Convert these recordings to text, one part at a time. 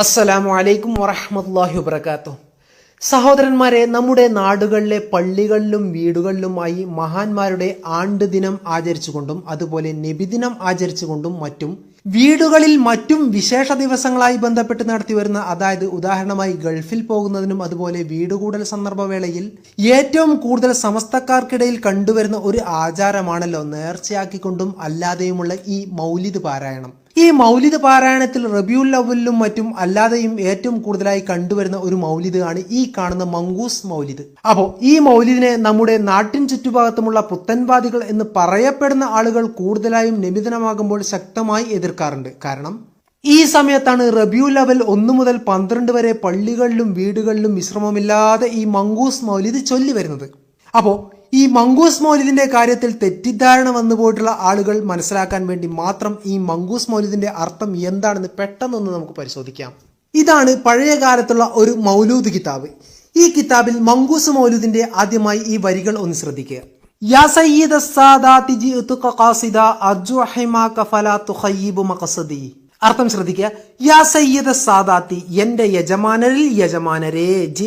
അസ്സലാമു അലൈക്കും വറഹമത്തല്ലാഹി വബർക്കാത്തു സഹോദരന്മാരെ നമ്മുടെ നാടുകളിലെ പള്ളികളിലും വീടുകളിലുമായി മഹാന്മാരുടെ ആണ്ട് ദിനം ആചരിച്ചുകൊണ്ടും അതുപോലെ നബിദിനം ആചരിച്ചുകൊണ്ടും മറ്റും വീടുകളിൽ മറ്റും വിശേഷ ദിവസങ്ങളായി ബന്ധപ്പെട്ട് നടത്തി വരുന്ന അതായത് ഉദാഹരണമായി ഗൾഫിൽ പോകുന്നതിനും അതുപോലെ വീടുകൂടൽ സന്ദർഭവേളയിൽ ഏറ്റവും കൂടുതൽ സമസ്തക്കാർക്കിടയിൽ കണ്ടുവരുന്ന ഒരു ആചാരമാണല്ലോ നേർച്ചയാക്കിക്കൊണ്ടും അല്ലാതെയുമുള്ള ഈ മൗലിദ് പാരായണം. ഈ മൗലിദ് പാരായണത്തിൽ റബിയുൽ അവലിലും മറ്റും അല്ലാതെയും ഏറ്റവും കൂടുതലായി കണ്ടുവരുന്ന ഒരു മൗലിദ് ആണ് ഈ കാണുന്ന മങ്കൂസ് മൗലിദ്. അപ്പോൾ ഈ മൗലിദിനെ നമ്മുടെ നാട്ടിൻ ചുറ്റുഭാഗത്തുമുള്ള പുത്തൻവാദികൾ എന്ന് പറയപ്പെടുന്ന ആളുകൾ കൂടുതലായും നിബിധനമാകുമ്പോൾ ശക്തമായി എതിർക്കാറുണ്ട്. കാരണം ഈ സമയത്താണ് റബിയുൽ അവൽ ഒന്ന് മുതൽ പന്ത്രണ്ട് വരെ പള്ളികളിലും വീടുകളിലും വിശ്രമമില്ലാതെ ഈ മങ്കൂസ് മൗലിദ് ചൊല്ലി വരുന്നത് അപ്പോൾ ഈ മങ്കൂസ് മൗലിദിന്റെ കാര്യത്തിൽ തെറ്റിദ്ധാരണ വന്നു പോയിട്ടുള്ള ആളുകൾ മനസ്സിലാക്കാൻ വേണ്ടി മാത്രം ഈ മങ്കൂസ് മൗലിദിന്റെ അർത്ഥം എന്താണെന്ന് പെട്ടെന്നൊന്ന് നമുക്ക് പരിശോധിക്കാം. ഇതാണ് പഴയ കാലത്തുള്ള ഒരു മൗലൂദ് കിതാബ്. ഈ കിതാബിൽ മങ്കൂസ് മൗലൂദിന്റെ ആദ്യമായി ഈ വരികൾ ഒന്ന് ശ്രദ്ധിക്കുക യാ മഖസദി. അർത്ഥം ശ്രദ്ധിക്കുക. യാ സയ്യിദ സാദാത്തി എന്റെ യജമാനരിൽ യജമാനരെ ജി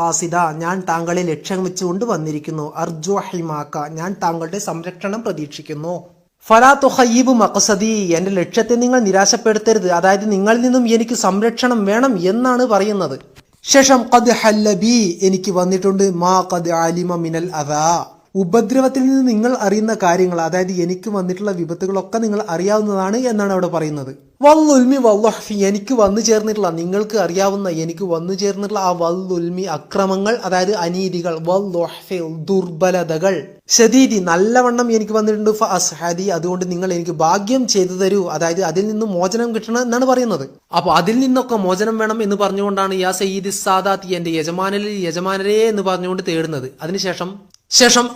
കാസിദ ഞാൻ താങ്കളെ ലക്ഷ്യം വെച്ചുകൊണ്ട് വന്നിരിക്കുന്നു. അർജു ഹിമാക്ക ഞാൻ താങ്കളുടെ സംരക്ഷണം പ്രതീക്ഷിക്കുന്നു. ഫലാ തുഹയ്യീബ് മഖസദി എന്റെ ലക്ഷ്യത്തെ നിങ്ങൾ നിരാശപ്പെടുത്തരുത്. അതായത് നിങ്ങളിൽ നിന്നും എനിക്ക് സംരക്ഷണം വേണം എന്നാണ് പറയുന്നത്. ശേഷം ഖദ് ഹല്ലബി എനിക്ക് വന്നിട്ടുണ്ട്. മാ ഖദ് ആലിമ മിനൽ അദാ. ഉപദ്രവത്തിൽ നിന്ന് നിങ്ങൾ അറിയുന്ന കാര്യങ്ങൾ അതായത് എനിക്ക് വന്നിട്ടുള്ള വിപത്തുകളൊക്കെ നിങ്ങൾ അറിയാവുന്നതാണ് എന്നാണ് അവിടെ പറയുന്നത്. വല്ലുൽമി വല്ലുഹഫി എനിക്ക് വന്നു ചേർന്നിട്ടുള്ള നിങ്ങൾക്ക് അറിയാവുന്ന എനിക്ക് വന്നു ചേർന്നിട്ടുള്ള ആ വല്ലുൽമി അക്രമങ്ങൾ അതായത് അനീതികൾ വല്ലുഹഫി ദുർബലതകൾ. ഷദീദി നല്ലവണ്ണം എനിക്ക് വന്നിട്ടുണ്ട്. ഫ അതുകൊണ്ട് നിങ്ങൾ എനിക്ക് ഭാഗ്യം ചെയ്തു തരൂ. അതായത് അതിൽ നിന്നും മോചനം കിട്ടണം എന്നാണ് പറയുന്നത്. അപ്പൊ അതിൽ നിന്നൊക്കെ മോചനം വേണം എന്ന് പറഞ്ഞുകൊണ്ടാണ് യാ സയ്യിദ് സാദാത്തി എന്റെ യജമാനലിൽ യജമാനരേ എന്ന് പറഞ്ഞുകൊണ്ട് തേടുന്നത്. അതിനുശേഷം ശേഷം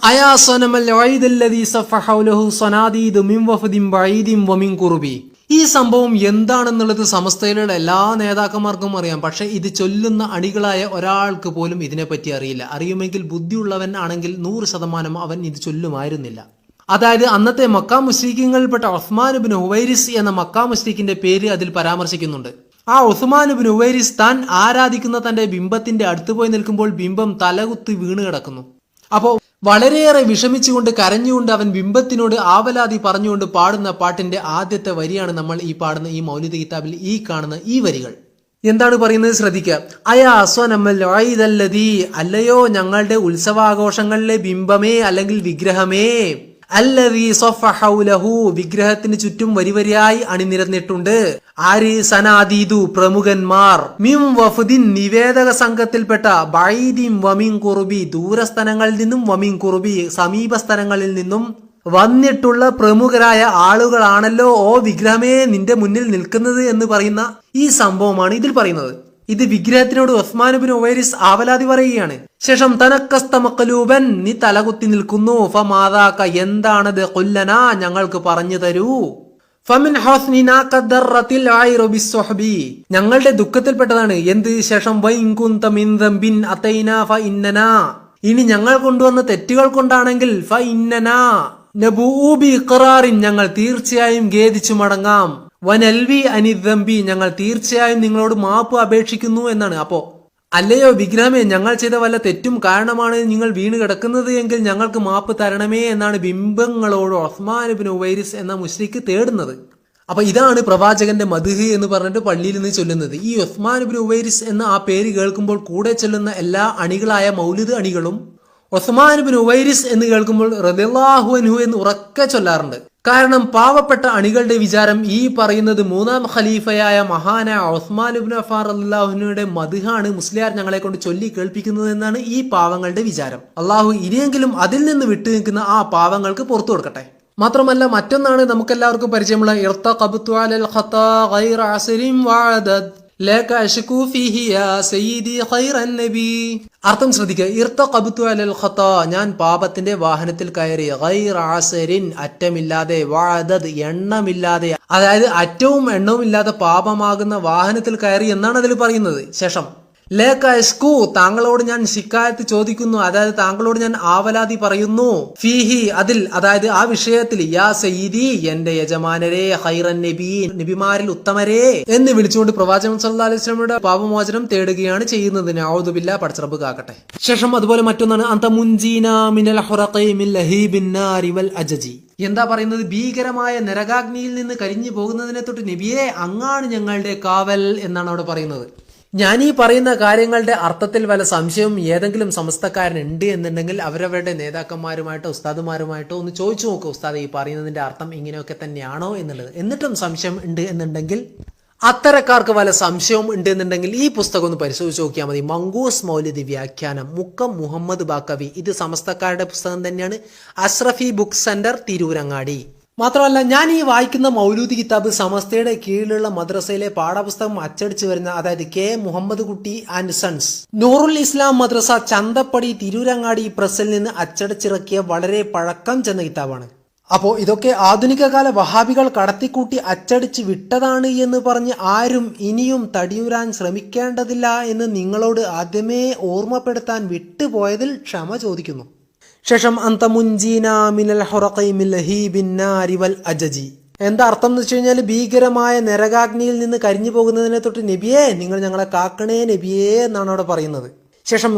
ഈ സംഭവം എന്താണെന്നുള്ളത് സമസ്തയിലുള്ള എല്ലാ നേതാക്കന്മാർക്കും അറിയാം. പക്ഷെ ഇത് ചൊല്ലുന്ന അണികളായ ഒരാൾക്ക് പോലും ഇതിനെപ്പറ്റി അറിയില്ല. അറിയുമെങ്കിൽ ബുദ്ധിയുള്ളവൻ ആണെങ്കിൽ നൂറ് ശതമാനം അവൻ ഇത് ചൊല്ലുമായിരുന്നില്ല. അതായത് അന്നത്തെ മക്കാ മുസ്ലിഖിങ്ങളിൽപ്പെട്ട ഒസ്മാൻ ബിൻ ഉവൈരിസ് എന്ന മക്കാ മുസ്ലിഖിന്റെ പേര് അതിൽ പരാമർശിക്കുന്നുണ്ട്. ആ ഒസ്മാൻ ബിൻ ഉവൈരിസ് താൻ ആരാധിക്കുന്ന തന്റെ ബിംബത്തിന്റെ അടുത്ത് പോയി നിൽക്കുമ്പോൾ ബിംബം തലകുത്തി വീണ് കിടക്കുന്നു. അപ്പോൾ വളരെയേറെ വിഷമിച്ചുകൊണ്ട് കരഞ്ഞുകൊണ്ട് അവൻ ബിംബത്തിനോട് ആവലാതി പറഞ്ഞുകൊണ്ട് പാടുന്ന പാട്ടിന്റെ ആദ്യത്തെ വരിയാണ് നമ്മൾ ഈ പാടുന്ന ഈ മൗലിക കിതാബിൽ ഈ കാണുന്ന ഈ വരികൾ. എന്താണ് പറയുന്നത്? ശ്രദ്ധിക്കുക അയാ സ്വനമ്മൽ അല്ലയോ ഞങ്ങളുടെ ഉത്സവാഘോഷങ്ങളിലെ ബിംബമേ അല്ലെങ്കിൽ വിഗ്രഹമേ. അല്ലവി സൊഫഹൗലഹു വിഗ്രഹത്തിന് ചുറ്റും വരിവരിയായി അണിനിരന്നിട്ടുണ്ട്. ആര് സനാദീദു പ്രമുഖന്മാർ. മിം വഫുദിൻ നിവേദക സംഘത്തിൽപ്പെട്ട ബൈദിം വമിൻ കുറുബി ദൂരസ്ഥലങ്ങളിൽ നിന്നും വമിൻ കുറുബി സമീപ സ്ഥലങ്ങളിൽ നിന്നും വന്നിട്ടുള്ള പ്രമുഖരായ ആളുകളാണല്ലോ ഓ വിഗ്രഹമേ നിന്റെ മുന്നിൽ നിൽക്കുന്നത് എന്ന് പറയുന്ന ഈ സംഭവമാണ് ഇതിൽ പറയുന്നത്. ഇത് വിഗ്രഹത്തിനോട് ഒസ്മാനുബിൻ ഒവൈരിസ് ആവലാതി പറയുകയാണ്. ശേഷം തനക്കസ്ത മക്കലൂബൻ നീ തലകുത്തി നിൽക്കുന്നു. ഫമാതാക്ക എന്താണത്? കൊല്ലന ഞങ്ങൾക്ക് പറഞ്ഞു തരൂ. ഫമിൻ ഞങ്ങളുടെ ദുഃഖത്തിൽപ്പെട്ടതാണ്. എന്ത്? ശേഷം ഇനി ഞങ്ങൾ കൊണ്ടുവന്ന തെറ്റുകൾ കൊണ്ടാണെങ്കിൽ ഫ ഇന്നന. ഞങ്ങൾ തീർച്ചയായും ഖേദിച്ചു മടങ്ങാം. വനൽവി അനിദംബി ഞങ്ങൾ തീർച്ചയായും നിങ്ങളോട് മാപ്പ് അപേക്ഷിക്കുന്നു എന്നാണ്. അപ്പോ അല്ലയോ വിഗ്രഹമേ ഞങ്ങൾ ചെയ്ത വല്ല തെറ്റും കാരണമാണ് നിങ്ങൾ വീണ് കിടക്കുന്നത് എങ്കിൽ ഞങ്ങൾക്ക് മാപ്പ് തരണമേ എന്നാണ് ബിംബങ്ങളോട് ഒസ്മാൻ ബിൻ ഉവൈരിസ് എന്ന മുസ്ലിക്ക് തേടുന്നത്. അപ്പൊ ഇതാണ് പ്രവാചകന്റെ മധുഹ് എന്ന് പറഞ്ഞിട്ട് പള്ളിയിൽ നിന്ന് ചൊല്ലുന്നത്. ഈ ഒസ്മാൻ ബിൻ ഉവൈരിസ് എന്ന ആ പേര് കേൾക്കുമ്പോൾ കൂടെ ചൊല്ലുന്ന എല്ലാ അണികളായ മൗലിദ് അണികളും ഒസ്മാൻ ബിൻ ഉവൈരിസ് എന്ന് കേൾക്കുമ്പോൾ റദിള്ളാഹു അൻഹു എന്ന് ഉറക്കെ ചൊല്ലാറുണ്ട്. കാരണം പാവപ്പെട്ട അണികളുടെ വിചാരം ഈ പറയുന്നത് മൂന്നാം ഖലീഫയായ മഹാന ഒസ്മാൻ ഇബ്നു അഫാർ അള്ളാഹുനയുടെ മധുഹാണ് മുസ്ലിയാർ ഞങ്ങളെ കൊണ്ട് ചൊല്ലി കേൾപ്പിക്കുന്നത് എന്നാണ് ഈ പാവങ്ങളുടെ വിചാരം. അള്ളാഹു ഇനിയെങ്കിലും അതിൽ നിന്ന് വിട്ടു നിൽക്കുന്ന ആ പാവങ്ങൾക്ക് പുറത്തു കൊടുക്കട്ടെ. മാത്രമല്ല മറ്റൊന്നാണ് നമുക്കെല്ലാവർക്കും പരിചയമുള്ള ഇർത്ത ഖബ്തു അലൽ ഖത്താ ഗൈറ അസ്രിൻ വഅദദ്. അർത്ഥം ശ്രദ്ധിക്കുക അലൽ ഞാൻ പാപത്തിന്റെ വാഹനത്തിൽ കയറി ഗൈറ അസ്രിൻ അറ്റമില്ലാതെ എണ്ണമില്ലാതെ അതായത് അറ്റവും എണ്ണവും ഇല്ലാതെ പാപമാകുന്ന വാഹനത്തിൽ കയറി എന്നാണ് അതിൽ പറയുന്നത്. ശേഷം ലേക്കു താങ്കളോട് ഞാൻ ശിക്കായത്ത് ചോദിക്കുന്നു. അതായത് താങ്കളോട് ഞാൻ ആവലാതി പറയുന്നു. ഫീഹി അതിൽ അതായത് ആ വിഷയത്തിൽ യാ സയ്യിദി എന്റെ യജമാനരെ ഹൈറൻ നബി നബിമാരിൽ ഉത്തമരെ എന്ന് വിളിച്ചുകൊണ്ട് പ്രവാചകൻ സല്ലല്ലാഹു അലൈഹി വസല്ലമയുടെ പാപമോചനം തേടുകയാണ് ചെയ്യുന്നത്. നൗദുബില്ല പടച്ചറബ് കാക്കട്ടെ. ശേഷം അതുപോലെ മറ്റൊന്നാണ് അന്ത മിനൽ വൽ എന്താ പറയുന്നത്? ഭീകരമായ നരകാഗ്നിയിൽ നിന്ന് കരിഞ്ഞു പോകുന്നതിനെ തൊട്ട് നബിയെ അങ്ങാണ് ഞങ്ങളുടെ കാവൽ എന്നാണ് അവിടെ പറയുന്നത്. ഞാൻ ഈ പറയുന്ന കാര്യങ്ങളുടെ അർത്ഥത്തിൽ വല്ല സംശയവും ഏതെങ്കിലും സമസ്തക്കാരനുണ്ട് എന്നുണ്ടെങ്കിൽ അവരവരുടെ നേതാക്കന്മാരുമായിട്ടോ ഉസ്താദുമാരുമായിട്ടോ ഒന്ന് ചോദിച്ചു നോക്കുക ഉസ്താദ് ഈ പറയുന്നതിന്റെ അർത്ഥം ഇങ്ങനെയൊക്കെ തന്നെയാണോ എന്നുള്ളത്. എന്നിട്ടും സംശയം ഉണ്ട് എന്നുണ്ടെങ്കിൽ അത്തരക്കാർക്ക് വല്ല സംശയവും ഉണ്ട് എന്നുണ്ടെങ്കിൽ ഈ പുസ്തകം ഒന്ന് പരിശോധിച്ച് നോക്കിയാൽ മതി. മംഗൂസ് മൗലിദി വ്യാഖ്യാനം മുക്കം മുഹമ്മദ് ബാക്കവി. ഇത് സമസ്തക്കാരുടെ പുസ്തകം തന്നെയാണ്. Ashrafi book centre Tirurangadi. മാത്രമല്ല ഞാൻ ഈ വായിക്കുന്ന മൗലൂദി കിതാബ് സമസ്തയുടെ കീഴിലുള്ള മദ്രസയിലെ പാഠപുസ്തകം അച്ചടിച്ചു വരുന്ന അതായത് കെ. മുഹമ്മദ് കുട്ടി ആൻഡ് സൺസ്. നൂറുൽ ഇസ്ലാം മദ്രസ ചന്തപ്പടി തിരൂരങ്ങാടി പ്രസിൽ നിന്ന് അച്ചടിച്ചിറക്കിയ വളരെ പഴക്കം ചെന്ന കിതാബാണ്. അപ്പോൾ ഇതൊക്കെ ആധുനിക കാല വഹാബികൾ കടത്തിക്കൂട്ടി അച്ചടിച്ച് വിട്ടതാണ് എന്ന് പറഞ്ഞ് ആരും ഇനിയും തടിയുരാൻ ശ്രമിക്കേണ്ടതില്ല എന്ന് നിങ്ങളോട് ആദ്യമേ ഓർമ്മപ്പെടുത്താൻ വിട്ടുപോയതിൽ ക്ഷമ ചോദിക്കുന്നു. ശേഷം അന്ത മുൻജീന മിനൽ ഹുറഖൈമിൽ ലഹീബിൻ നാരി വൽ അജജി. എന്താ അർത്ഥം എന്ന് വെച്ച് കഴിഞ്ഞാൽ ഭീകരമായ നരകാഗ്നിയിൽ നിന്ന് കരിഞ്ഞു പോകുന്നതിനെ തൊട്ട് നബിയേ നിങ്ങൾ ഞങ്ങളെ കാക്കണേ നബിയേ എന്നാണ് അവിടെ പറയുന്നത്. ശേഷം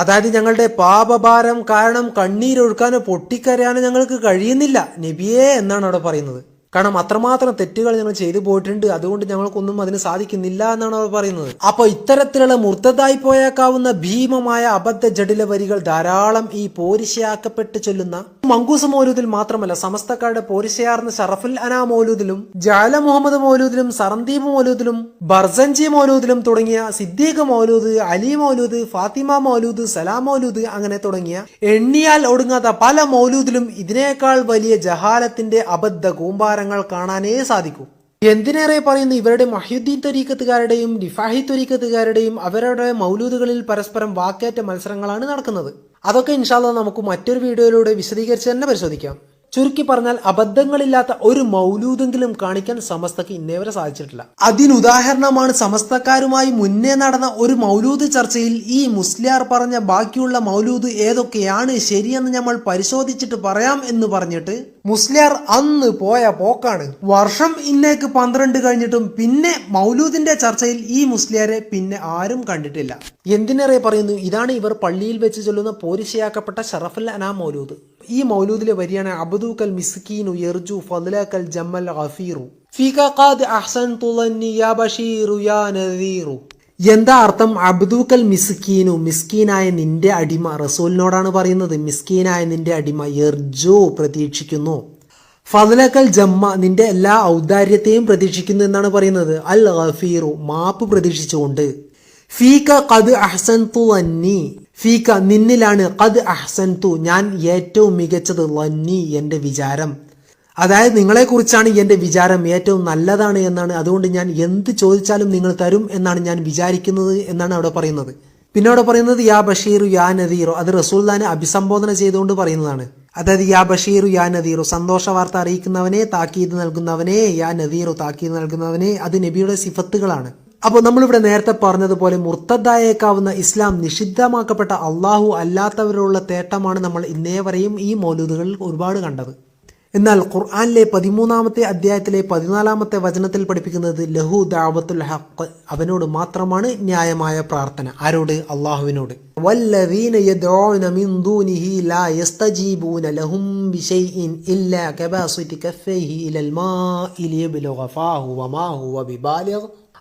അതായത് ഞങ്ങളുടെ പാപഭാരം കാരണം കണ്ണീരൊഴുക്കാനോ പൊട്ടിക്കരയാനോ ഞങ്ങൾക്ക് കഴിയുന്നില്ല നബിയേ എന്നാണ് അവിടെ പറയുന്നത്. കാരണം അത്രമാത്രം തെറ്റുകൾ ഞങ്ങൾ ചെയ്തു പോയിട്ടുണ്ട്. അതുകൊണ്ട് ഞങ്ങൾക്കൊന്നും അതിന് സാധിക്കുന്നില്ല എന്നാണ് അവർ പറയുന്നത്. അപ്പോൾ ഇത്തരത്തിലുള്ള മുർത്തതായി പോയേക്കാവുന്ന ഭീമമായ അബദ്ധ ജടില വരികൾ ധാരാളം ഈ പോരിശയാക്കപ്പെട്ട് ചൊല്ലുന്ന മങ്കൂസ് മൗലൂദിൽ മാത്രമല്ല സമസ്തക്കാരുടെ പോരിശയാർന്ന ഷറഫുൽ അന മൗലൂദിലും ജാല മുഹമ്മദ് മൗലൂദിലും സറന്ദീപ് മൗലൂദിലും ബർസൻജി മൗലൂദിലും തുടങ്ങിയ സിദ്ദീഖ് മൗലൂദ് അലി മൗലൂദ് ഫാത്തിമ മൗലൂദ് സലാം മൗലൂദ് അങ്ങനെ തുടങ്ങിയ എണ്ണിയാൽ ഒടുങ്ങാത്ത പല മൗലൂദിലും ഇതിനേക്കാൾ വലിയ ജഹാലത്തിന്റെ അബദ്ധ കൂമ്പാരങ്ങൾ കാണാനേ സാധിക്കൂ. എന്തിനേറെ പറയുന്ന? ഇവരുടെ മഹ്യുദ്ദീൻ തൊരീക്കത്തുകാരുടെയും ഡിഫാഹി തൊരീക്കത്തുകാരുടെയും അവരുടെ മൗലൂദുകളിൽ പരസ്പരം വാക്കേറ്റ മത്സരങ്ങളാണ് നടക്കുന്നത്. അതൊക്കെ ഇൻഷാല്ല നമുക്ക് മറ്റൊരു വീഡിയോയിലൂടെ വിശദീകരിച്ച് തന്നെ പരിശോധിക്കാം. ചുരുക്കി പറഞ്ഞാൽ അബദ്ധങ്ങളില്ലാത്ത ഒരു മൗലൂദെങ്കിലും കാണിക്കാൻ സമസ്തക്ക് ഇന്നേവരെ സാധിച്ചിട്ടില്ല. അതിനുദാഹരണമാണ് സമസ്തക്കാരുമായി മുന്നേ നടന്ന ഒരു മൗലൂദ് ചർച്ചയിൽ ഈ മുസ്ലിയാർ പറഞ്ഞ ബാക്കിയുള്ള മൗലൂദ് ഏതൊക്കെയാണ് ശരിയെന്ന് നമ്മൾ പരിശോധിച്ചിട്ട് പറയാം എന്ന് പറഞ്ഞിട്ട് മുസ്ലിയാർ അന്ന് പോയ പോക്കാണ്. വർഷം ഇന്നേക്ക് പന്ത്രണ്ട് കഴിഞ്ഞിട്ടും പിന്നെ മൗലൂദിന്റെ ചർച്ചയിൽ ഈ മുസ്ലിയാരെ പിന്നെ ആരും കണ്ടിട്ടില്ല. എന്തിനേറെ പറയുന്നു? ഇതാണ് ഇവർ പള്ളിയിൽ വെച്ച് ചൊല്ലുന്ന പോരിശയാക്കപ്പെട്ട ഷറഫുൽ അനാ മൗലൂദ്. ഈ മൗലൂദിലെ വരിയാണ് അബ്ദൂക്കൽ മിസ്കീനു യർജു ഫദ്ലക്കൽ ജമ്മൽ ഗഫീറു. ഫീക ഖാദ് അഹ്സൻ തുലന്നി യാ ബഷീറു യാ നദീറു. എന്താ അർത്ഥം അബ്ദൂക്കൽ മിസ്കീനു? മിസ്കീനായ നിന്റെ അടിമ റസൂലിനോടാണ് പറയുന്നത് മിസ്കീനായ നിന്റെ അടിമ യർജു പ്രതീക്ഷിക്കുന്നു. ഫലക്കൽ ജമ്മ നിന്റെ എല്ലാ ഔദാര്യത്തെയും പ്രതീക്ഷിക്കുന്നു എന്നാണ് പറയുന്നത്. അൽ ഗഫീറു മാപ്പ് പ്രതീക്ഷിച്ചുകൊണ്ട്. ഫീക ഖദ് അഹ്സൻ ലന്നി ഫീക നിന്നിലാണ് ഖദ് അഹ്സൻതു ഞാൻ ഏറ്റവും മികച്ചത് ലന്നി എന്റെ വിചാരം. അതായത് നിങ്ങളെക്കുറിച്ചാണ് എന്റെ വിചാരം ഏറ്റവും നല്ലതാണ് എന്നാണ്. അതുകൊണ്ട് ഞാൻ എന്ത് ചോദിച്ചാലും നിങ്ങൾ തരും എന്നാണ് ഞാൻ വിചാരിക്കുന്നത് എന്നാണ് അവിടെ പറയുന്നത്. പിന്നെ അവിടെ പറയുന്നത് യാ ബഷീറു യാ നദീറോ. അത് റസൂൽദാനെ അഭിസംബോധന ചെയ്തുകൊണ്ട് പറയുന്നതാണ്. അതായത് യാ ബഷീറു യാ നദീറു സന്തോഷ വാർത്ത അറിയിക്കുന്നവനെ താക്കീത് നൽകുന്നവനെ യാ നദീറു താക്കീത് നൽകുന്നവനെ അത് നബിയുടെ സിഫത്തുകളാണ്. അപ്പോൾ നമ്മളിവിടെ നേരത്തെ പറഞ്ഞതുപോലെ മുർത്തദ്ദായേക്കാവുന്ന ഇസ്ലാം നിഷിദ്ധമാക്കപ്പെട്ട അള്ളാഹു അല്ലാത്തവരുള്ള തേട്ടമാണ് നമ്മൾ ഇന്നേ വരെയും ഈ മൗലൂദുകളിൽ ഒരുപാട് കണ്ടത്. എന്നാൽ ഖുർആാനിലെ പതിമൂന്നാമത്തെ അധ്യായത്തിലെ പതിനാലാമത്തെ വചനത്തിൽ പഠിപ്പിക്കുന്നത് ലഹു ദാവത്തുൽ ഹക്ക് അവനോട് മാത്രമാണ് ന്യായമായ പ്രാർത്ഥന. ആരോട്? അള്ളാഹുവിനോട് വല്ലദീന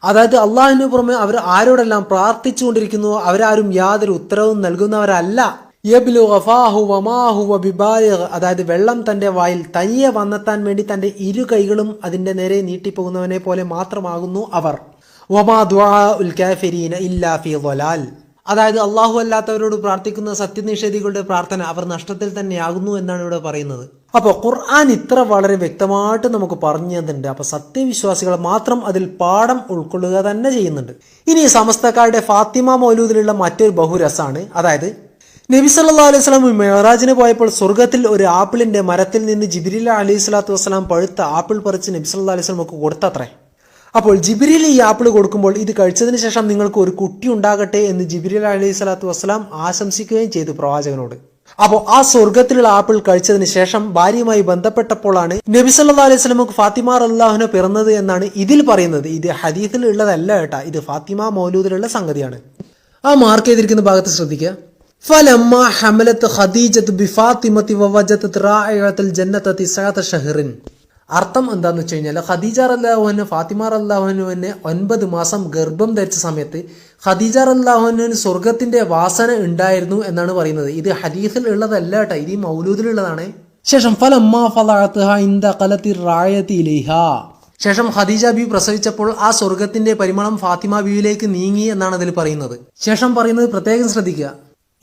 അതായത് അള്ളാഹുവിന് പുറമെ അവർ ആരോടെല്ലാം പ്രാർത്ഥിച്ചുകൊണ്ടിരിക്കുന്നു അവരാരും യാതൊരു ഉത്തരവും നൽകുന്നവരല്ല. അതായത് വെള്ളം തന്റെ വായിൽ തനിയെ വന്നെത്താൻ വേണ്ടി തന്റെ ഇരു കൈകളും അതിന്റെ നേരെ നീട്ടിപ്പോകുന്നവനെ പോലെ മാത്രമാകുന്നു അവർ. വമാ കാഫിരീന ഇല്ലാ ഫീ ളലാൽ അതായത് അള്ളാഹു അല്ലാത്തവരോട് പ്രാർത്ഥിക്കുന്ന സത്യനിഷേധികളുടെ പ്രാർത്ഥന അവർ നഷ്ടത്തിൽ തന്നെയാകുന്നു എന്നാണ് ഇവിടെ പറയുന്നത്. അപ്പോൾ ഖുർആൻ ഇത്ര വളരെ വ്യക്തമായിട്ട് നമുക്ക് പറഞ്ഞു തന്നിട്ടുണ്ട് അപ്പോൾ സത്യവിശ്വാസികൾ മാത്രം അതിൽ പാഠം ഉൾക്കൊള്ളുക തന്നെ ചെയ്യുന്നുണ്ട്. ഇനി സമസ്തക്കാരുടെ ഫാത്തിമ മൗലൂദിലുള്ള മറ്റൊരു ബഹുരസാണ്. അതായത് നബി സല്ലാ അലൈഹി സ്വലാം മെഹറാജിന് പോയപ്പോൾ സ്വർഗത്തിൽ ഒരു ആപ്പിളിന്റെ മരത്തിൽ നിന്ന് ജിബിരിൽ അലൈഹി സ്വലാത്തു വസ്സലാം പഴുത്ത ആപ്പിൾ പറിച്ച് നബി സല്ലാ അലൈഹി സ്വലമൊക്കെ കൊടുത്തത്രേ. അപ്പോൾ ജിബിരിൽ ഈ ആപ്പിൾ കൊടുക്കുമ്പോൾ ഇത് കഴിച്ചതിന് ശേഷം നിങ്ങൾക്ക് ഒരു കുട്ടി ഉണ്ടാകട്ടെ എന്ന് ജിബിരിൽ അലൈഹി സ്വലാത്തു വസ്സലാം ആശംസിക്കുകയും ചെയ്തു പ്രവാചകനോട്. അപ്പോൾ ആ സ്വർഗത്തിലുള്ള ആപ്പിൾ കഴിച്ചതിന് ശേഷം ഭാര്യയുമായി ബന്ധപ്പെട്ടപ്പോഴാണ് നബി അലൈഹി സ്വലമുക്ക് ഫാത്തിമ അള്ളാഹുന പിറന്നത് എന്നാണ് ഇതിൽ പറയുന്നത്. ഇത് ഹദീഫിൽ ഉള്ളതല്ല കേട്ടാ. ഇത് ഫാത്തിമ മൗലൂദിലുള്ള സംഗതിയാണ്. ആ മാർക്ക് ചെയ്തിരിക്കുന്ന ഭാഗത്ത് ശ്രദ്ധിക്കുക. ഫലമ്മ ഹമലത്ത് ഖദീജത്ത് ബിഫാത്തിമത്തി വവജത്ത് റായത്തിൽ ഷഹറിൻ. അർത്ഥം എന്താന്ന് വെച്ച് കഴിഞ്ഞാൽ ഖദീജ അല്ലാഹുവിന് ഫാത്തിമ അല്ലാഹുവിനെ ഒൻപത് മാസം ഗർഭം ധരിച്ച സമയത്ത് ഖദീജ റല്ലാഹുവിന് സ്വർഗത്തിന്റെ വാസന ഉണ്ടായിരുന്നു എന്നാണ് പറയുന്നത്. ഇത് ഹദീസിൽ ഉള്ളതല്ല കേട്ടോ. ഇത് ഈ മൗലൂദിലുള്ളതാണ് ശേഷം ശേഷം ഖദീജ ബി പ്രസവിച്ചപ്പോൾ ആ സ്വർഗത്തിന്റെ പരിമളം ഫാത്തിമ ബിയിലേക്ക് നീങ്ങി എന്നാണ് അതിൽ പറയുന്നത്. ശേഷം പറയുന്നത് പ്രത്യേകം ശ്രദ്ധിക്കുക.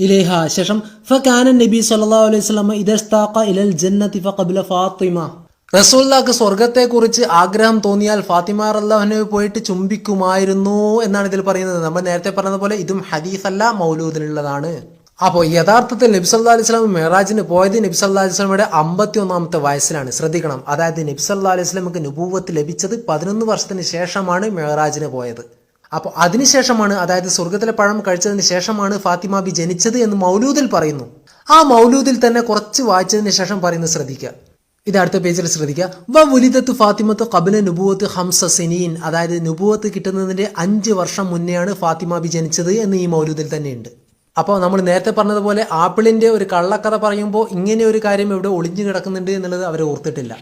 ഇലേഹ. ശേഷം ഫകാന നബി സല്ലല്ലാഹു അലൈഹി വസല്ലം ഇദസ്താഖ ഇലൽ ജന്നതി ഫഖബല ഫാത്തിമ. റസൂല്ലാക്ക് സ്വർഗത്തെക്കുറിച്ച് ആഗ്രഹം തോന്നിയാൽ ഫാത്തിമ റല്ലാഹുനെ പോയിട്ട് ചുംബിക്കുമായിരുന്നു എന്നാണ് ഇതിൽ പറയുന്നത്. നമ്മൾ നേരത്തെ പറഞ്ഞതുപോലെ ഇതും ഹദീസ് മൗലൂദിനുള്ളതാണ് അപ്പോൾ യഥാർത്ഥത്തിൽ നബിസ് അലൈഹി സ്വലാം മെഹറാജിന് പോയത് നബിസ് അലൈഹി സ്വലമയുടെ അമ്പത്തി ഒന്നാമത്തെ വയസ്സിലാണ് ശ്രദ്ധിക്കണം. അതായത് നബിസ് സല്ലാ അലൈഹി സ്വലമക്ക് നുപൂവത്ത് ലഭിച്ചത് പതിനൊന്ന് വർഷത്തിന് ശേഷമാണ് മെഹറാജിന് പോയത്. അപ്പോൾ അതിനുശേഷമാണ് അതായത് സ്വർഗത്തിലെ പഴം കഴിച്ചതിന് ശേഷമാണ് ഫാത്തിമ ബി ജനിച്ചത് എന്ന് മൗലൂദിൽ പറയുന്നു. ആ മൗലൂദിൽ തന്നെ കുറച്ച് വായിച്ചതിന് ശേഷം പറയുന്നത് ശ്രദ്ധിക്കുക. ഇത് അടുത്ത പേജിൽ ശ്രദ്ധിക്കുക. വ വുലിദത്ത് ഫാത്തിമത്ത് കബില നുബുവത്ത് ഹംസ സിനീൻ. അതായത് നുബുവത്ത് കിട്ടുന്നതിന്റെ അഞ്ച് വർഷം മുന്നെയാണ് ഫാത്തിമ ബി ജനിച്ചത് എന്ന് ഈ മൗലൂദിൽ തന്നെയുണ്ട്. അപ്പോൾ നമ്മൾ നേരത്തെ പറഞ്ഞതുപോലെ ആപ്പിളിന്റെ ഒരു കള്ളക്കഥ പറയുമ്പോൾ ഇങ്ങനെ ഒരു കാര്യം ഇവിടെ ഒളിഞ്ഞു കിടക്കുന്നുണ്ട് എന്നുള്ളത് അവർ ഓർത്തിട്ടില്ല.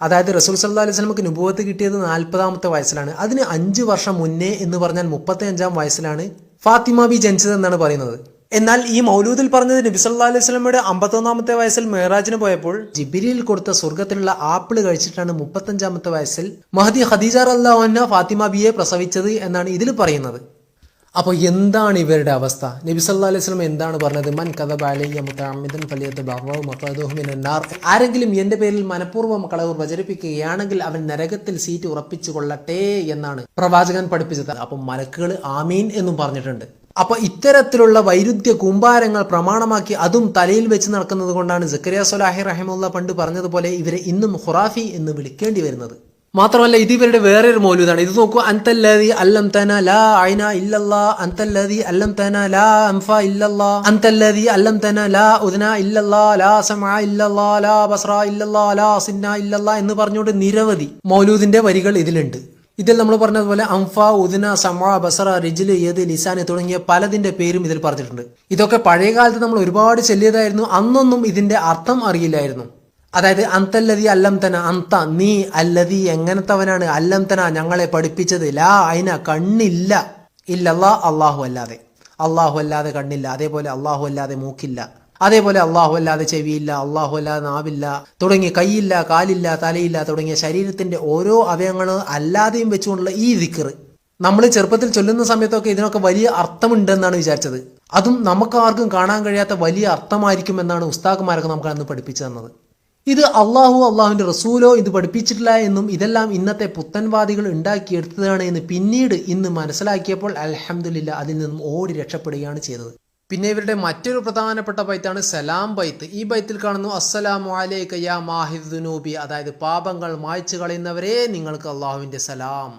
അതായത് റസൂൽ സല്ലാ അലൈഹി സ്വലമക്ക് നുബുവത്ത് കിട്ടിയത് നാൽപ്പതാമത്തെ വയസ്സിലാണ്. അതിന് അഞ്ച് വർഷം മുന്നേ എന്ന് പറഞ്ഞാൽ മുപ്പത്തി അഞ്ചാം വയസ്സിലാണ് ഫാത്തിമ ബി ജനിച്ചതെന്നാണ് പറയുന്നത്. എന്നാൽ ഈ മൗലൂദിൽ പറഞ്ഞത് നബി സല്ലാ അലൈഹി സ്വലമയുടെ അമ്പത്തൊന്നാമത്തെ വയസ്സിൽ മെഹറാജിന് പോയപ്പോൾ ജിബിരിയിൽ കൊടുത്ത സ്വർഗത്തിലുള്ള ആപ്പിൾ കഴിച്ചിട്ടാണ് മുപ്പത്തഞ്ചാമത്തെ വയസ്സിൽ മഹദി ഖദീജ അള്ളാഹുന്ന ഫാത്തിമ ബിയെ പ്രസവിച്ചത് എന്നാണ് ഇതിൽ പറയുന്നത്. അപ്പോൾ എന്താണ് ഇവരുടെ അവസ്ഥ? നബി സല്ലാ അലൈഹി സ്വലം എന്താണ് പറഞ്ഞത്? മൻ കഥ ബാലയ്യ മുത്തമിദൻ ഫലിയത്ത് ബഹ്വാർ ആരെങ്കിലും എന്റെ പേരിൽ മനഃപൂർവം കളവ് പ്രചരിപ്പിക്കുകയാണെങ്കിൽ അവൻ നരകത്തിൽ സീറ്റ് ഉറപ്പിച്ചു കൊള്ളട്ടെ എന്നാണ് പ്രവാചകൻ പഠിപ്പിച്ചത്. അപ്പം മലക്കുകൾ ആമീൻ എന്നും പറഞ്ഞിട്ടുണ്ട്. അപ്പൊ ഇത്തരത്തിലുള്ള വൈരുദ്ധ്യ കൂമ്പാരങ്ങൾ പ്രമാണമാക്കി അതും തലയിൽ വെച്ച് നടക്കുന്നത് കൊണ്ടാണ് സക്കരിയ സൊലാഹി റഹിമുള്ള പണ്ട് പറഞ്ഞതുപോലെ ഇവരെ ഇന്നും ഖുറാഫി എന്ന് വിളിക്കേണ്ടി വരുന്നത്. മാത്രമല്ല ഇത് ഇവരുടെ വേറൊരു മൗലൂദാണ്. ഇത് നോക്കൂ അന്തല്ലതി അല്ലം തന ലാ ഐന ഇല്ലല്ലാ അന്തല്ലതി അല്ലം തന ലാ അംഫ ഇല്ലല്ലാ അന്തല്ലതി അല്ലം തന ലാ ഉദന ഇല്ലല്ലാ ലാ സമ ഇല്ലല്ലാ ലാ ബസ്ര ഇല്ലല്ലാ ലാ സിന്ന ഇല്ലല്ലാ എന്ന് പറഞ്ഞുകൊണ്ട് നിരവധി മൗലൂദിന്റെ വരികൾ ഇതിലുണ്ട്. ഇതിൽ നമ്മൾ പറഞ്ഞതുപോലെ അംഫ ഉദിന സമ ബസറ റിജിൽ ഏത് ലിസാന് തുടങ്ങിയ പലതിന്റെ പേരും ഇതിൽ പറഞ്ഞിട്ടുണ്ട്. ഇതൊക്കെ പഴയ കാലത്ത് നമ്മൾ ഒരുപാട് ചെല്ലിയതായിരുന്നു. അന്നൊന്നും ഇതിന്റെ അർത്ഥം അറിയില്ലായിരുന്നു. അതായത് അന്തല്ലതി അല്ലം അല്ലംതന അന്ത നീ അല്ലതി എങ്ങനത്തവനാണ് അല്ലംതന ഞങ്ങളെ പഠിപ്പിച്ചത് ലാ അയിന കണ്ണില്ല. ഇല്ലല്ലാ അള്ളാഹു അല്ലാതെ. അള്ളാഹു അല്ലാതെ കണ്ണില്ല. അതേപോലെ അള്ളാഹു അല്ലാതെ മൂക്കില്ല. അതേപോലെ അള്ളാഹു അല്ലാതെ ചെവിയില്ല അള്ളാഹു അല്ലാതെ നാവില്ല തുടങ്ങി കൈയില്ല കാലില്ല തലയില്ല തുടങ്ങിയ ശരീരത്തിന്റെ ഓരോ അവയവങ്ങൾ അല്ലാതെയും വെച്ചുകൊണ്ടുള്ള ഈ ദിക്കർ നമ്മൾ ചെറുപ്പത്തിൽ ചൊല്ലുന്ന സമയത്തൊക്കെ ഇതിനൊക്കെ വലിയ അർത്ഥമുണ്ടെന്നാണ് വിചാരിച്ചത്. അതും നമുക്ക് ആർക്കും കാണാൻ കഴിയാത്ത വലിയ അർത്ഥമായിരിക്കും എന്നാണ് ഉസ്താഖുമാരൊക്കെ നമുക്ക് അന്ന് പഠിപ്പിച്ചു തന്നത്. ഇത് അള്ളാഹു അള്ളാഹുവിന്റെ റസൂലോ ഇത് പഠിപ്പിച്ചിട്ടില്ല എന്നും ഇതെല്ലാം ഇന്നത്തെ പുത്തൻവാദികൾ ഉണ്ടാക്കിയെടുത്തതാണ് എന്ന് പിന്നീട് ഇന്ന് മനസ്സിലാക്കിയപ്പോൾ അലഹമില്ല അതിൽ നിന്നും ഓടി രക്ഷപ്പെടുകയാണ് ചെയ്തത്. പിന്നെ ഇവരുടെ മറ്റൊരു പ്രധാനപ്പെട്ട ബൈത്താണ് സലാം ബൈത്ത്. ഈ ബൈത്തിൽ കാണുന്നു അസ്സലാമു അലൈക യാ മാഹിദ്നൂബി അതായത് പാപങ്ങൾ മായ്ച്ചു കളയുന്നവരെ നിങ്ങൾക്ക് അള്ളാഹുവിന്റെ സലാം.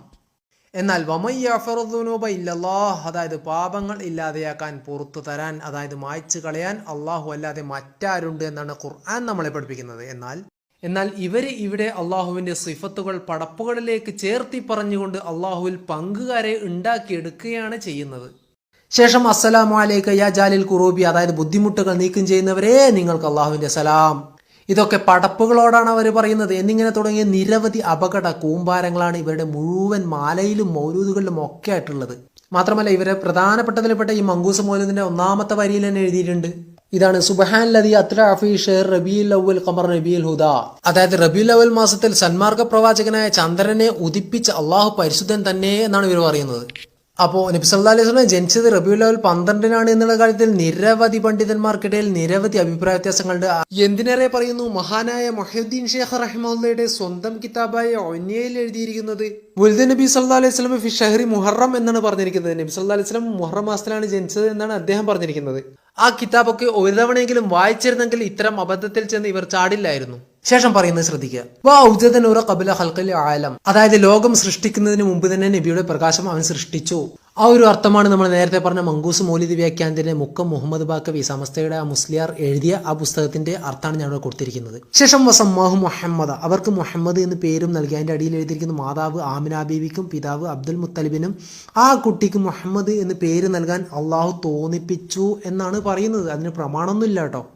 എന്നാൽ വമയ്യഫറുദ്നൂബ ഇല്ലല്ലാഹ് അതായത് പാപങ്ങൾ ഇല്ലാതെയാക്കാൻ പുറത്തു തരാൻ അതായത് മായ്ച്ചു കളയാൻ അള്ളാഹു അല്ലാതെ മറ്റാരുണ്ട് എന്നാണ് ഖുർആൻ നമ്മളെ പഠിപ്പിക്കുന്നത്. എന്നാൽ എന്നാൽ ഇവർ ഇവിടെ അള്ളാഹുവിന്റെ സിഫത്തുകൾ പടപ്പുകളിലേക്ക് ചേർത്തി പറഞ്ഞുകൊണ്ട് അള്ളാഹുവിൽ പങ്കുകാരെ ഉണ്ടാക്കിയെടുക്കുകയാണ് ചെയ്യുന്നത്. ശേഷം അസ്സലാമു അലൈക യാ ജാലിൽ കുറൂബി അതായത് ബുദ്ധിമുട്ടുകൾ നീക്കം ചെയ്യുന്നവരെ നിങ്ങൾക്ക് അള്ളാഹുവിന്റെ സലാം. ഇതൊക്കെ പടപ്പുകളോടാണ് അവർ പറയുന്നത്. എന്നിങ്ങനെ തുടങ്ങിയ നിരവധി അപകട കൂമ്പാരങ്ങളാണ് ഇവരുടെ മുഴുവൻ മാലയിലും മൗലൂദുകളിലും ഒക്കെ ആയിട്ടുള്ളത്. മാത്രമല്ല ഇവരെ പ്രധാനപ്പെട്ടതിൽപ്പെട്ട ഈ മങ്കൂസ് മൗലൂദിന്റെ ഒന്നാമത്തെ വരിയിൽ തന്നെ എഴുതിയിട്ടുണ്ട്. ഇതാണ് സുബഹാൻ ലതി അത്ര അഫീഷർ റബിയുൽ അവൽ ഖമർ റബിയുൽ ഹുദ. അതായത് റബിയുൽ അവൽ മാസത്തിൽ സന്മാർഗ പ്രവാചകനായ ചന്ദ്രനെ ഉദിപ്പിച്ച അള്ളാഹു പരിശുദ്ധൻ തന്നെ എന്നാണ് ഇവർ പറയുന്നത്. അപ്പോ നബി സല്ലാ അലൈഹി സ്വലം ജനിച്ചത് റബിയുൽ അവൽ പന്ത്രണ്ടിനാണ് എന്നുള്ള കാര്യത്തിൽ നിരവധി പണ്ഡിതന്മാർക്കിടയിൽ നിരവധി അഭിപ്രായ വ്യത്യാസങ്ങളുണ്ട്. എന്തിനേറെ പറയുന്നു? മഹാനായ മൊഹീദ്ദീൻ ഷെയ്ഖ് റഹ്മുള്ളയുടെ സ്വന്തം കിതാബായ ഒന്നയിൽ എഴുതിയിരിക്കുന്നത് മുൽദ നബി സല്ലാ അലൈഹി സ്വലം ഫി ഷഹറി മുഹറം എന്നാണ് പറഞ്ഞിരിക്കുന്നത്. നബി സല്ലാ അലൈഹി സ്വലം മുഹറം മാസത്തിലാണ് ജനിച്ചത് എന്നാണ് അദ്ദേഹം പറഞ്ഞിരിക്കുന്നത്. ആ കിതാബൊക്കെ ഒരു തവണയെങ്കിലും വായിച്ചിരുന്നെങ്കിൽ ഇത്തരം അബദ്ധത്തിൽ ചെന്ന് ഇവർ ചാടില്ലായിരുന്നു. ശേഷം പറയുന്നത് ശ്രദ്ധിക്കുക. വാ ആലം. അതായത് ലോകം സൃഷ്ടിക്കുന്നതിന് മുമ്പ് തന്നെ നബിയുടെ പ്രകാശം അവൻ സൃഷ്ടിച്ചു. ആ ഒരു അർത്ഥമാണ് നമ്മൾ നേരത്തെ പറഞ്ഞ മങ്കൂസ് മൗലിദ് വ്യാഖ്യാനത്തിന്റെ മുക്കം മുഹമ്മദ് ബാക്കവി സമസ്തയുടെ ആ മുസ്ലിയാർ എഴുതിയ ആ പുസ്തകത്തിന്റെ അർത്ഥമാണ് ഞാൻ ഇവിടെ കൊടുത്തിരിക്കുന്നത്. ശേഷം വസമ്മാഹു മുഹമ്മദ്. അവർക്ക് മുഹമ്മദ് എന്ന് പേരും നൽകി. അതിന്റെ അടിയിൽ എഴുതിയിരിക്കുന്ന മാതാവ് ആമിന ബീവിക്കും പിതാവ് അബ്ദുൽ മുത്തലിബിനും. ആ കുട്ടിക്ക് മുഹമ്മദ് എന്ന് പേര് നൽകാൻ അള്ളാഹു തോന്നിപ്പിച്ചു എന്നാണ് പറയുന്നത്. അതിന് പ്രമാണമൊന്നുമില്ല കേട്ടോ.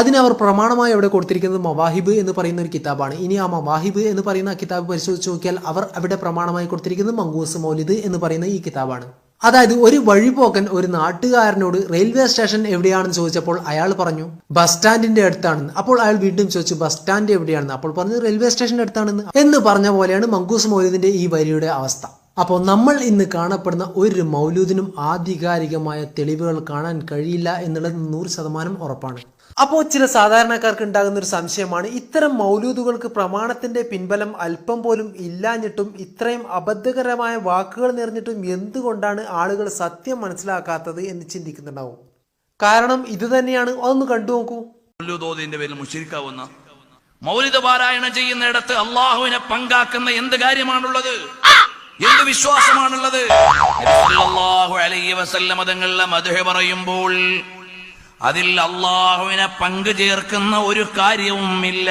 അതിന് അവർ പ്രമാണമായി അവിടെ കൊടുത്തിരിക്കുന്നത് മവാഹിബ് എന്ന് പറയുന്ന ഒരു കിതാബാണ്. ഇനി ആ മവാഹിബ് എന്ന് പറയുന്ന കിതാബ് പരിശോധിച്ച് നോക്കിയാൽ അവർ അവിടെ പ്രമാണമായി കൊടുത്തിരിക്കുന്നത് മങ്കൂസ് മൗലിദ് എന്ന് പറയുന്ന ഈ കിതാബാണ്. അതായത് ഒരു വഴിപോക്കൻ ഒരു നാട്ടുകാരനോട് റെയിൽവേ സ്റ്റേഷൻ എവിടെയാണെന്ന് ചോദിച്ചപ്പോൾ അയാൾ പറഞ്ഞു ബസ് സ്റ്റാൻഡിന്റെ അടുത്താണെന്ന്. അപ്പോൾ അയാൾ വീണ്ടും ചോദിച്ചു ബസ് സ്റ്റാൻഡ് എവിടെയാണെന്ന്? അപ്പോൾ പറഞ്ഞു റെയിൽവേ സ്റ്റേഷന്റെ അടുത്താണെന്ന്. എന്ന് പറഞ്ഞ പോലെയാണ് മങ്കൂസ് മൗലിദിന്റെ ഈ വരിയുടെ അവസ്ഥ. അപ്പോൾ നമ്മൾ ഇന്ന് കാണപ്പെടുന്ന ഒരു മൗലൂദിനും ആധികാരികമായ തെളിവുകൾ കാണാൻ കഴിയില്ല എന്നുള്ളത് നൂറ് ശതമാനം ഉറപ്പാണ്. അപ്പോൾ ചില സാധാരണക്കാർക്ക് ഉണ്ടാകുന്ന ഒരു സംശയമാണ് ഇത്തരം മൗലൂദുകൾക്ക് പ്രമാണത്തിന്റെ പിൻബലം അല്പം പോലും ഇല്ലാഞ്ഞിട്ടും ഇത്രയും അബദ്ധകരമായ വാക്കുകൾ നിറഞ്ഞിട്ടും എന്തുകൊണ്ടാണ് ആളുകൾ സത്യം മനസ്സിലാക്കാത്തത് എന്ന് ചിന്തിക്കുന്നുണ്ടാവും. കാരണം ഇത് തന്നെയാണ് അതൊന്ന് കണ്ടു നോക്കൂ. മൗലൂദോദിന്റെ പേരിൽ മുഷിരിക്കാവുന്ന മൗലിക പാരായണം ചെയ്യുന്നിടത്ത് അള്ളാഹുവിനെ പങ്കാക്കുന്ന എന്ത് കാര്യമാണുള്ളത്? എന്ത് വിശ്വാസമാണുള്ളത്? അലൈഹി വസല്ലമ തങ്ങളുടെ മധുഹ പറയുമ്പോൾ അതിൽ അള്ളാഹുവിനെ പങ്കു ചേർക്കുന്ന ഒരു കാര്യവുമില്ല.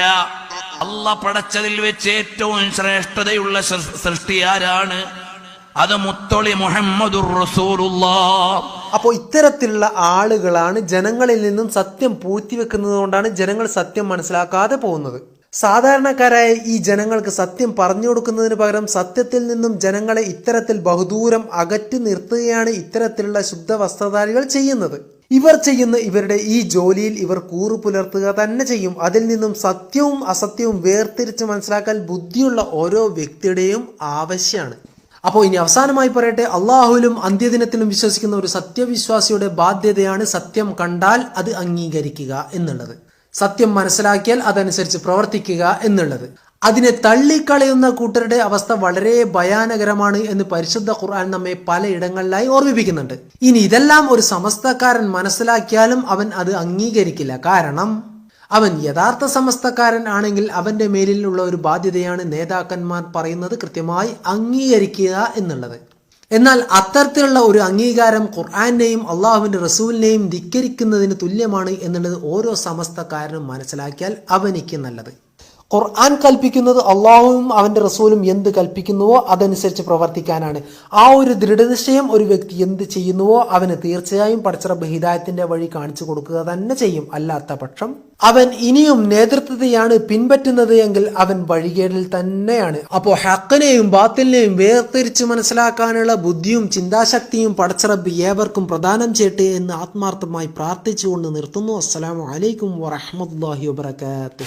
അല്ല പടച്ചതിൽ വെച്ച് ഏറ്റവും ശ്രേഷ്ഠതയുള്ള സൃഷ്ടി ആരാണ്? അത് മുത്തൊളി മുഹമ്മദുർ റസൂലുള്ള. ഇത്തരത്തിലുള്ള ആളുകളാണ് ജനങ്ങളിൽ നിന്നും സത്യം പൂഴ്ത്തിവെക്കുന്നത് കൊണ്ടാണ് ജനങ്ങൾ സത്യം മനസ്സിലാക്കാതെ പോകുന്നത്. സാധാരണക്കാരായ ഈ ജനങ്ങൾക്ക് സത്യം പറഞ്ഞു കൊടുക്കുന്നതിന് പകരം സത്യത്തിൽ നിന്നും ജനങ്ങളെ ഇത്തരത്തിൽ ബഹുദൂരം അകറ്റി നിർത്തുകയാണ് ഇത്തരത്തിലുള്ള ശുദ്ധ വസ്ത്രധാരികൾ ചെയ്യുന്നത്. ഇവർ ചെയ്യുന്ന ഇവരുടെ ഈ ജോലിയിൽ ഇവർ കൂറു പുലർത്തുക തന്നെ ചെയ്യും. അതിൽ നിന്നും സത്യവും അസത്യവും വേർതിരിച്ച് മനസ്സിലാക്കാൻ ബുദ്ധിയുള്ള ഓരോ വ്യക്തിയുടെയും ആവശ്യമാണ്. അപ്പോൾ ഇനി അവസാനമായി പറയട്ടെ അള്ളാഹുലും അന്ത്യദിനത്തിലും വിശ്വസിക്കുന്ന ഒരു സത്യവിശ്വാസിയുടെ ബാധ്യതയാണ് സത്യം കണ്ടാൽ അത് അംഗീകരിക്കുക എന്നുള്ളത്. സത്യം മനസ്സിലാക്കിയാൽ അതനുസരിച്ച് പ്രവർത്തിക്കുക എന്നുള്ളത്. അതിനെ തള്ളിക്കളയുന്ന കൂട്ടരുടെ അവസ്ഥ വളരെ ഭയാനകരമാണ് എന്ന് പരിശുദ്ധ ഖുർആൻ നമ്മെ പലയിടങ്ങളിലായി ഓർമ്മിപ്പിക്കുന്നുണ്ട്. ഇനി ഇതെല്ലാം ഒരു സമസ്തക്കാരൻ മനസ്സിലാക്കിയാലും അവൻ അത് അംഗീകരിക്കില്ല. കാരണം അവൻ യഥാർത്ഥ സമസ്തക്കാരൻ ആണെങ്കിൽ അവന്റെ മേലിലുള്ള ഒരു ബാധ്യതയാണ് നേതാക്കന്മാർ പറയുന്നത് കൃത്യമായി അംഗീകരിക്കുക എന്നുള്ളത്. എന്നാൽ അത്തരത്തിലുള്ള ഒരു അംഗീകാരം ഖുർആാനെയും അള്ളാഹുവിന്റെ റസൂലിനെയും ധിക്കരിക്കുന്നതിന് തുല്യമാണ് എന്നുള്ളത് ഓരോ സമസ്തക്കാരനും മനസ്സിലാക്കിയാൽ അവനിക്ക് നല്ലത്. ഖുർആൻ കൽപ്പിക്കുന്നത് അള്ളാഹുവും അവന്റെ റസൂലും എന്ത് കൽപ്പിക്കുന്നുവോ അതനുസരിച്ച് പ്രവർത്തിക്കാനാണ്. ആ ഒരു ദൃഢനിശ്ചയം ഒരു വ്യക്തി എന്ത് ചെയ്യുന്നുവോ അവന് തീർച്ചയായും പടച്ചിറബ് ഹിദായത്തിന്റെ വഴി കാണിച്ചു കൊടുക്കുക തന്നെ ചെയ്യും. അല്ലാത്ത പക്ഷം അവൻ ഇനിയും നേതൃത്വത്തെയാണ് പിൻപറ്റുന്നത് എങ്കിൽ അവൻ വഴികേടിൽ തന്നെയാണ്. അപ്പോൾ ഹക്കിനെയും ബാത്തിലിനെയും വേർതിരിച്ച് മനസ്സിലാക്കാനുള്ള ബുദ്ധിയും ചിന്താശക്തിയും പടച്ചിറബ് ഏവർക്കും പ്രദാനം ചെയ്യട്ടെ എന്ന് ആത്മാർത്ഥമായി പ്രാർത്ഥിച്ചുകൊണ്ട് നിർത്തുന്നു. അസ്സലാമു അലൈക്കും വാഹമുല്ലാഹി വബർക്കാത്തു